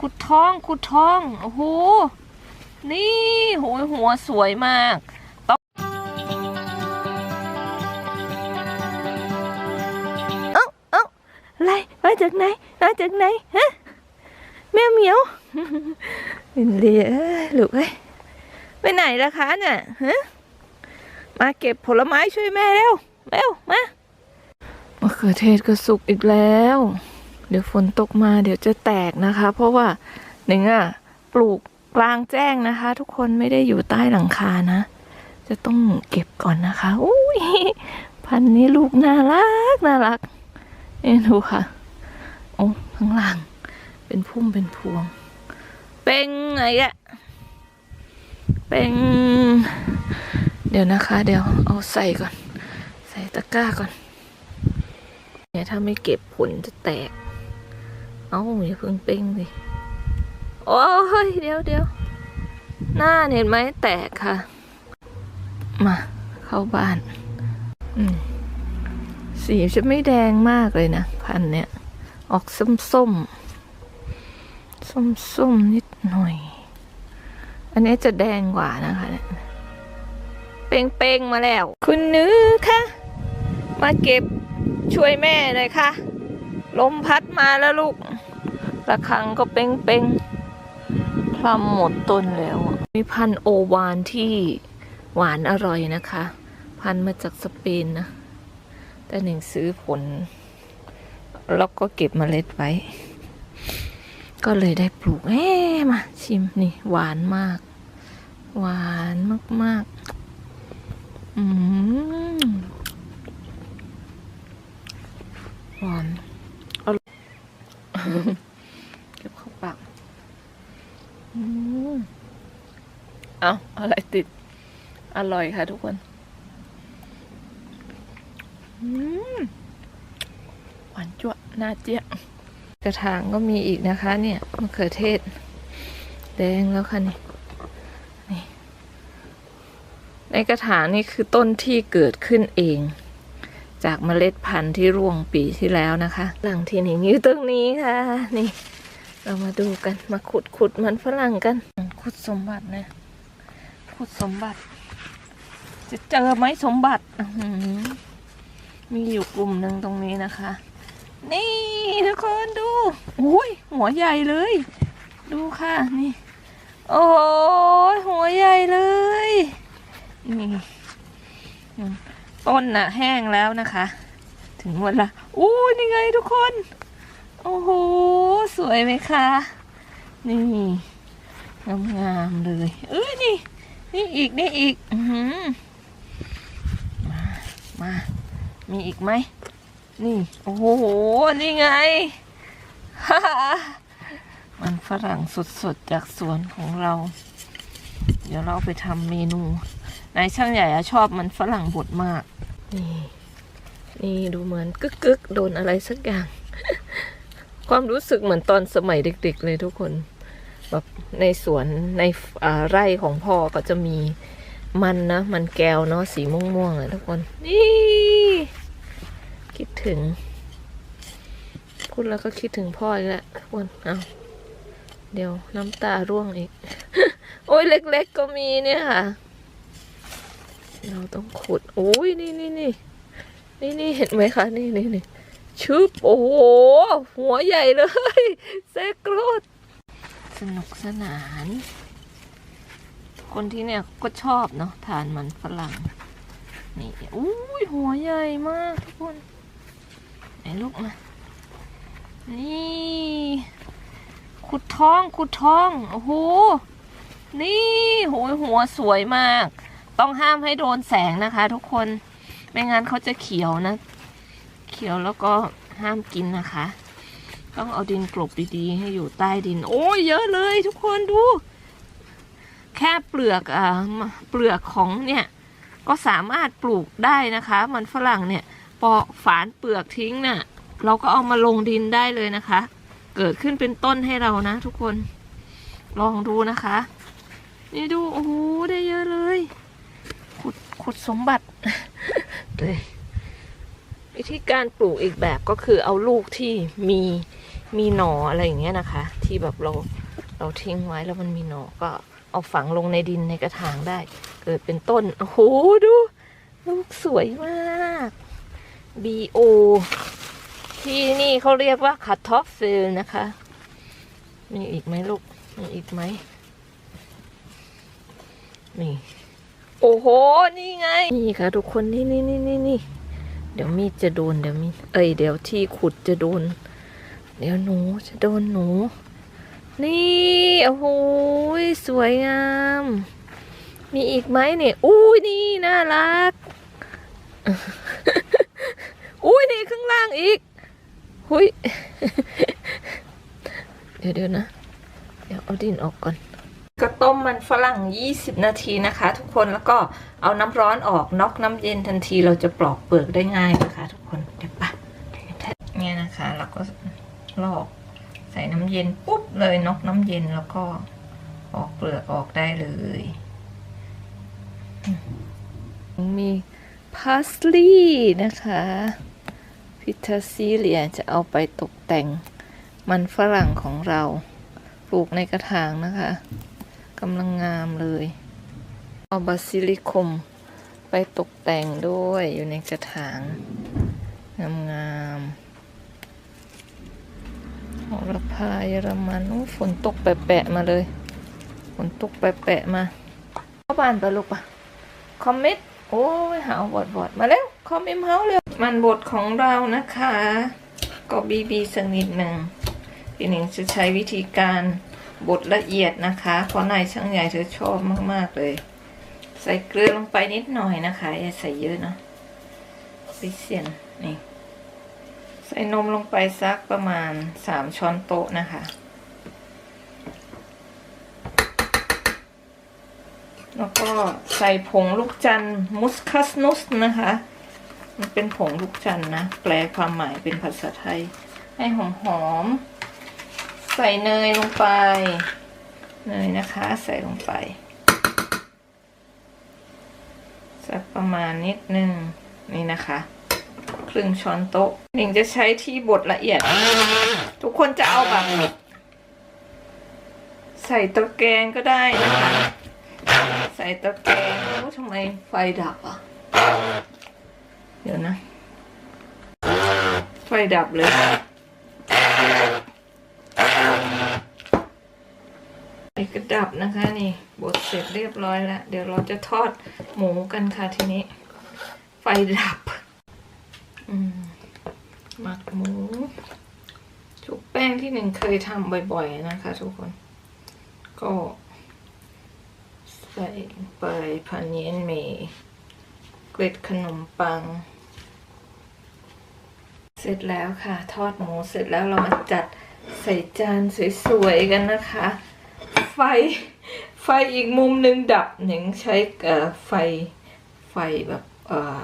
ขุดท้องขุดท้องโอ้โหนี่โหยหัวสวยมากต้องเอ้าเอ้าอะไรมาจากไหนมาจากไหนฮะแมวเหมียวเป็นเลียเอ้ยลูกเอ้ยไปไหนล่ะคะเนี่ยฮะมาเก็บผลไม้ช่วยแม่เร็วเร็วมามะเขือเทศก็สุกอีกแล้ว เดี๋ยวฝนตกมาเดี๋ยวจะแตกนะคะ เพราะว่าหนึ่งอะปลูกกลางแจ้งนะคะ ทุกคนไม่ได้อยู่ใต้หลังคานะ จะต้องเก็บก่อนนะคะอุ้ยพันนี้ลูกน่ารักน่ารักเอ็นดูค่ะโอ้ข้างล่าง เป็นพุ่มเป็นพวง เป็นไงอะเป็น เดี๋ยวนะคะ เดี๋ยวเอาใส่ก่อน ใส่ตะกร้าก่อนเนี่ยถ้าไม่เก็บผลจะแตก เอาอย่าเพิ่งเป้งสิโอ้ยเดี๋ยวเดี๋ยวหน้าเห็นไหมแตกค่ะ มา เข้าบ้าน สีจะไม่แดงมากเลยนะ พันเนี่ยออกส้มส้มส้มส้มนิดหน่อย อันนี้จะแดงกว่านะคะเนี่ยเป้งเป้งมาแล้ว คุณนื้อค่ะ มาเก็บช่วยแม่หน่อยค่ะ ลมพัดมาแล้วลูก ระคังก็เป้งเป้งๆพลัมหมดต้นแล้ว มีพันโอวานที่หวานอร่อยนะคะ พันมาจากสเปนนะ แต่หนึ่งซื้อผล แล้วก็เก็บเมล็ดไว้ ก็เลยได้ปลูกเอ๊มาชิมนี่ หวานมาก หวานมากๆ อืมหวานอร่อย เก็บเข้าปากอืมเอาอะไรติด อร่อยค่ะทุกคนอืมหวานจั่วหน้าเจี๊ยะกระถางก็มีอีกนะคะ เนี่ยมะเขือเทศ แดงแล้วค่ะนี่นี่ ในกระถางนี่คือต้นที่เกิดขึ้นเอง จากเมล็ดพันธุ์ที่ร่วงปีที่แล้วนะคะ หลังที่หนิงอยู่ตรงนี้ค่ะ นี่ เรามาดูกันมาขุดขุดมันฝรั่งกัน ขุดสมบัตินะ ขุดสมบัติ จะเจอไหมสมบัติมีอยู่กลุ่มหนึ่งตรงนี้นะคะ นี่ทุกคนดูอุ้ยหัวใหญ่เลย ดูค่ะนี่ โอ้ยหัวใหญ่เลยนี่ต้นน่ะ แห้งแล้วนะคะ ถึงเวลาอู้นี่ไงทุกคน โอ้โห สวยไหมคะ นี่งามงามๆเลย เอ้ยนี่ นี่อีกนี่อีกอืมามา มีอีกไหม นี่ โอ้โห นี่ไง มันฝรั่งสดๆ จากสวนของเรา เดี๋ยวเราไปทำเมนูนายช่างใหญ่อะชอบมันฝรั่งบดมาก นี่นี่ดูเหมือนกึกกึกๆโดนอะไรสักอย่าง ความรู้สึกเหมือนตอนสมัยเด็ก ๆ เลยทุกคน แบบในสวนในไร่ของพ่อก็จะมีมันนะ มันแก้วเนาะสีม่วงๆอะทุกคน นี่ คิดถึงพูดแล้วก็คิดถึงพ่ออีกแล้วทุกคนเอาเดี๋ยวน้ำตาร่วงอีก โอ้ยเล็ก ๆ ก็มีเนี่ยค่ะ เราต้องขุดโอ้ยนี่นี่นี่นี่นี่เห็นไหมคะ นี่นี่นี่ชึบโอ้โห หัวใหญ่เลยเซกรด สนุกสนาน คนที่เนี่ยก็ชอบเนาะทานมันฝรั่ง นี่อุ้ยหัวใหญ่มากทุกคนไหนลูกมา นี่ ขุดท้องขุดท้อง โอ้โห นี่โหยหัวสวยมาก ต้องห้ามให้โดนแสงนะคะ ทุกคน ไม่งั้นเขาจะเขียวนะ เขียวแล้วก็ห้ามกินนะคะ ต้องเอาดินกลบดีๆ ให้อยู่ใต้ดิน โอ้ยเยอะเลยทุกคนดู แค่เปลือกอ่าเปลือกของเนี่ย ก็สามารถปลูกได้นะคะ มันฝรั่งเนี่ยปอกฝานเปลือกทิ้งน่ะ เราก็เอามาลงดินได้เลยนะคะ เกิดขึ้นเป็นต้นให้เรานะ ทุกคนลองดูนะคะ นี่ดูโอ้โหได้เยอะเลย ขุดขุดสมบัติเลยวิธีการปลูกอีกแบบก็คือเอาลูกที่มี มีหนออะไรอย่างเงี้ยนะคะ ที่แบบเราเราทิ้งไว้แล้วมันมีหนอก็เอาฝังลงในดินในกระถางได้ เกิดเป็นต้น โอ้โหดูลูกสวยมาก B.O. ที่นี่เขาเรียกว่าคัตทอฟฟิลนะคะ มีอีกไหมลูก มีอีกไหมนี่ โอ้โห นี่ไง นี่ค่ะทุกคน นี่นี่นี่นี่นี่ เดี๋ยวมีจะโดน เดี๋ยวมี เอ้ย เดี๋ยวที่ขุดจะโดน เดี๋ยวหนูจะโดนหนู นี่ โอ้โหสวยงาม มีอีกไหมเนี่ย อุ้ยนี่น่ารัก อุ้ยนี่ข้างล่างอีก หุยเดี๋ยวเดี๋ยวนะ เดี๋ยวเอาดินออกก่อน ก็ต้มมันฝรั่ง 20 นาทีนะคะ ทุกคน แล้วก็เอาน้ำร้อนออกน็อกน้ำเย็นทันที เราจะปลอกเปลือกได้ง่ายนะคะทุกคน เดี๋ยวปะเนี่ยนะคะเราก็ ลอก ใส่น้ำเย็นปุ๊บเลยนอกน้ำเย็นแล้วก็ออกเปลือกออกได้เลย มีพาสลีย์นะคะพิทาซีเลียจะเอาไปตกแต่งมันฝรั่งของเราปลูกในกระถางนะคะกำลังงามเลย เอาบาซิลิคมไปตกแต่งด้วยอยู่ในกระถางงาม ระพาเยอรมันโอ้ฝนตกแปะๆมาเลย ฝนตกแปะๆมา เข้าบ้านไปลูกปะคอมเมนต์โอ้ยหาวบดบดมาแล้ว คอมเมนต์เฮาเร็วมันบทของเรานะคะ ก็บีบีสักนิดหนึ่งพี่หนิงจะใช้วิธีการบดละเอียดนะคะ เพราะนายช่างใหญ่เธอชอบมากๆเลย ใส่เกลือลงไปนิดหน่อยนะคะอย่าใส่เยอะนะไปเสียนนี่ ใส่นมลงไปสักประมาณสามช้อนโต๊ะนะคะ แล้วก็ใส่ผงลูกจันน์มุสคัสนุสนะคะ มันเป็นผงลูกจันนะ แปลความหมายเป็นภาษาไทย ให้หอมหอมๆใส่เนยลงไป เนยนะคะ ใส่ลงไป สักประมาณนิดนึงนี่นะคะ รึ่งช้อนโต๊ะหนิงจะใช้ที่บดละเอียด ทุกคนจะเอาแบบใส่ตะแกรงก็ได้นะคะ ใส่ตะแกรงโอ้ทำไมไฟดับอะ เดี๋ยวนะ ไฟดับเลยไฟก็ดับนะคะนี่บดเสร็จเรียบร้อยแล้ว เดี๋ยวเราจะทอดหมูกันค่ะทีนี้ ไฟดับ หมักหมูชุบแป้งที่หนึ่งเคยทำบ่อยๆนะคะทุกคน ก็ใส่ไปพันเยนเมเกล็ดขนมปัง เสร็จแล้วค่ะ ทอดหมูเสร็จแล้วเรามาจัดใส่จานสวยๆกันนะคะ ไฟไฟอีกมุมหนึ่งดับหนึ่งใช้ไฟไฟแบบเอ่ออ่า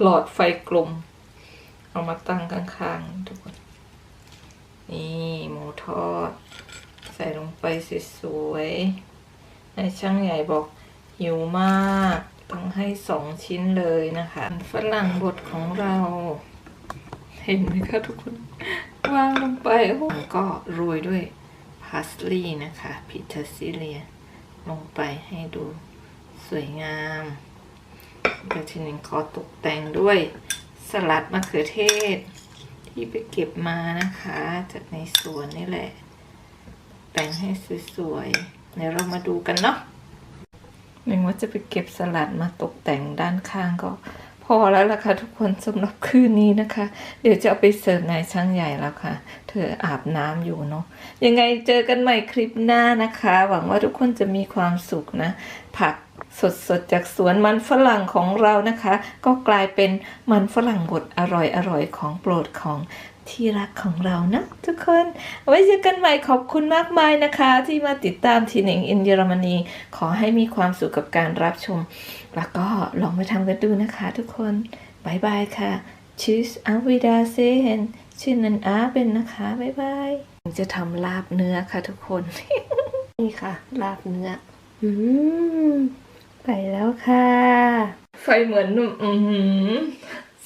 หลอดไฟกลม เอามาตั้งข้างๆทุกคน นี่หมูทอด ใส่ลงไปสวยๆนายช่างใหญ่บอกหิวมากต้องให้สองชิ้นเลยนะคะฝรั่งบดของเรา เห็นไหมคะทุกคน วางลงไปโอ้ก็โรยด้วยพาสลีย์นะคะพิทาซิเลีย ลงไปให้ดูสวยงาม เดี๋ยวทีนี้ขอตกแต่งด้วยสลัดมะเขือเทศ ที่ไปเก็บมานะคะ จากในสวนนี่แหละ แต่งให้สวยๆเดี๋ยวเรามาดูกันเนาะหนึ่งว่าจะไปเก็บสลัดมาตกแต่งด้านข้างก็พอแล้วล่ะค่ะทุกคนสำหรับคืนนี้นะคะ เดี๋ยวจะเอาไปเสิร์ฟนายช่างใหญ่แล้วค่ะ เธออาบน้ำอยู่เนาะยังไงเจอกันใหม่คลิปหน้านะคะ หวังว่าทุกคนจะมีความสุขนะ ผัก สดๆจากสวนมันฝรั่งของเรานะคะ ก็กลายเป็นมันฝรั่งบดอร่อยๆของโปรดของที่รักของเรานะทุกคน ไว้เจอกันใหม่ขอบคุณมากมายนะคะ ที่มาติดตามทีหนิงอินเยอรมนี ขอให้มีความสุขกับการรับชม แล้วก็ลองไปทำกันดูนะคะทุกคนบายบายค่ะ Tschüss auf Wiedersehen ชื่อนันอาเป็นนะคะบ๊ายบายจะทำลาบเนื้อค่ะทุกคน นี่ค่ะ ลาบเนื้อ อืม ไปแล้วค่ะ ไฟเหมือนอืม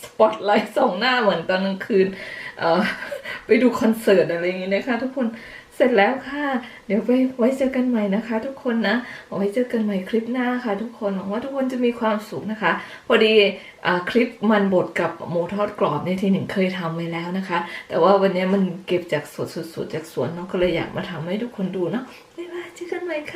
สปอตไลท์ส่องหน้าเหมือนตอนกลางคืน เออไปดูคอนเสิร์ตอะไรอย่างนี้นะคะ ทุกคนเสร็จแล้วค่ะ เดี๋ยวไปไว้เจอกันใหม่นะคะ ทุกคนนะ ไว้เจอกันใหม่คลิปหน้าค่ะ ทุกคนหวังว่าทุกคนจะมีความสุขนะคะ พอดีอคลิปมันบดกับหมูทอดกรอบในที่หนึ่งเคยทำไว้แล้วนะคะ แต่ว่าวันนี้มันเก็บจากสดๆๆจากสวนเนาะก็เลยอยากมาทำให้ทุกคนดูเนาะบ๊ายบายเจอกันใหม่ค่ะ